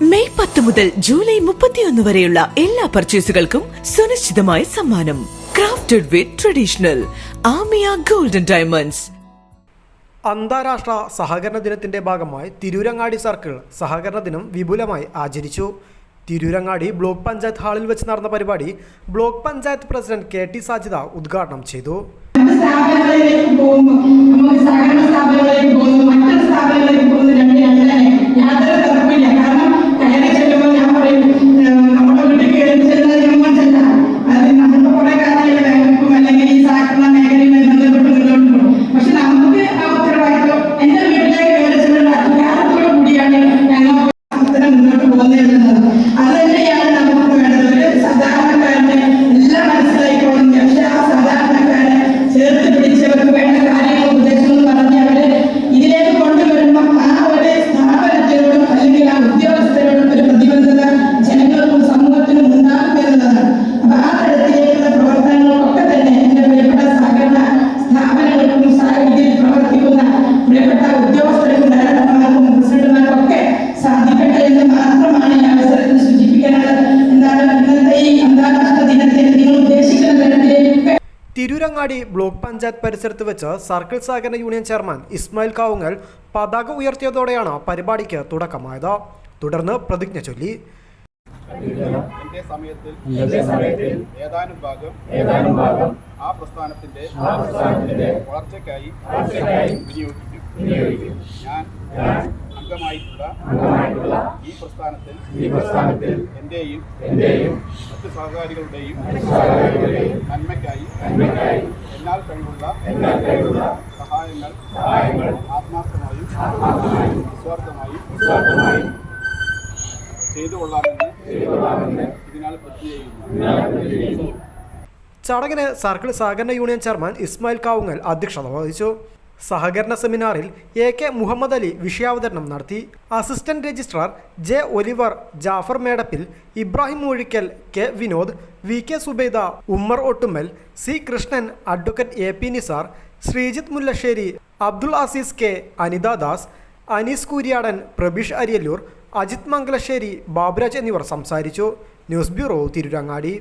May പത്ത് മുതൽ July മുപ്പത്തിയൊന്ന് വരെയുള്ള എല്ലാ പർച്ചേസുകൾക്കും സുനിശ്ചിതമായ സമ്മാനം. Crafted with traditional Amiya golden diamonds അന്താരാഷ്ട്ര സഹകരണ ദിനത്തിന്റെ ഭാഗമായി തിരൂരങ്ങാടി സർക്കിൾ സഹകരണ ദിനം വിപുലമായി ആചരിച്ചു. തിരൂരങ്ങാടി ബ്ലോക്ക് പഞ്ചായത്ത് ഹാളിൽ വെച്ച് നടന്ന പരിപാടി block panchayat president K T Sajitha ഉദ്ഘാടനം ചെയ്തു. സ്ഥാപനങ്ങളിലേക്ക് പോകുമ്പോൾ നമുക്ക് സഹകരണ സ്ഥാപനങ്ങളിലേക്ക് പോകുന്നു. തിരൂരങ്ങാടി ബ്ലോക്ക് പഞ്ചായത്ത് പരിസരത്ത് വെച്ച് സർക്കിൾ സഹകരണ യൂണിയൻ ചെയർമാൻ ഇസ്മായിൽ കാവുങ്ങൽ പതാക ഉയർത്തിയതോടെയാണ് പരിപാടിക്ക് തുടക്കമായത്. തുടർന്ന് പ്രതിജ്ഞ ചൊല്ലി. എന്റെ സമയത്തിൽ ഏതാനും ഭാഗം ഏതാനും ഭാഗം ആ പ്രസ്ഥാനത്തിന്റെ വളർച്ചയ്ക്കായി വിനിയോഗിക്കും. ഞാൻ ഈ പ്രസ്ഥാനത്തിൽ ഈ പ്രസ്ഥാനത്തിൽ എന്റെയും എന്റെയും മറ്റു സഹകാരികളുടെയും സഹകാരികളുടെയും നന്മയ്ക്കായി നന്മയ്ക്കായി എന്നാൽ കഴിവുള്ള എന്നാൽ കഴിവുള്ള സഹായങ്ങൾ സഹായങ്ങൾ ആത്മാർത്ഥമായും ആത്മാർത്ഥമായും നിസ്വാർത്ഥമായും നിസ്വാർത്ഥമായും ചെയ്തു കൊള്ളാമെന്ന് ചെയ്തു കൊള്ളാമെന്ന് ഇതിനാൽ പ്രതിജ്ഞ ചെയ്യുന്നു. ചടങ്ങിന് സർക്കിൾ സഹകരണ യൂണിയൻ ചെയർമാൻ ഇസ്മായിൽ കാവുങ്ങൽ അധ്യക്ഷത വഹിച്ചു. സഹകരണ സെമിനാറിൽ എ കെ മുഹമ്മദ് അലി വിഷയാവതരണം നടത്തി. Assistant registrar J Oliver Jafar Medappil Ibrahim Moozhikkal K Vinod V K Subaida Ummer Ottummal C Krishnan advocate A P Nisar Sreejith Mullassery Abdul Azeez K Anitha Das Anees Kooriyadan Prabeesh Ariyallur Ajith Mangalassery Baburaj എന്നിവർ സംസാരിച്ചു. News bureau Tirurangadi.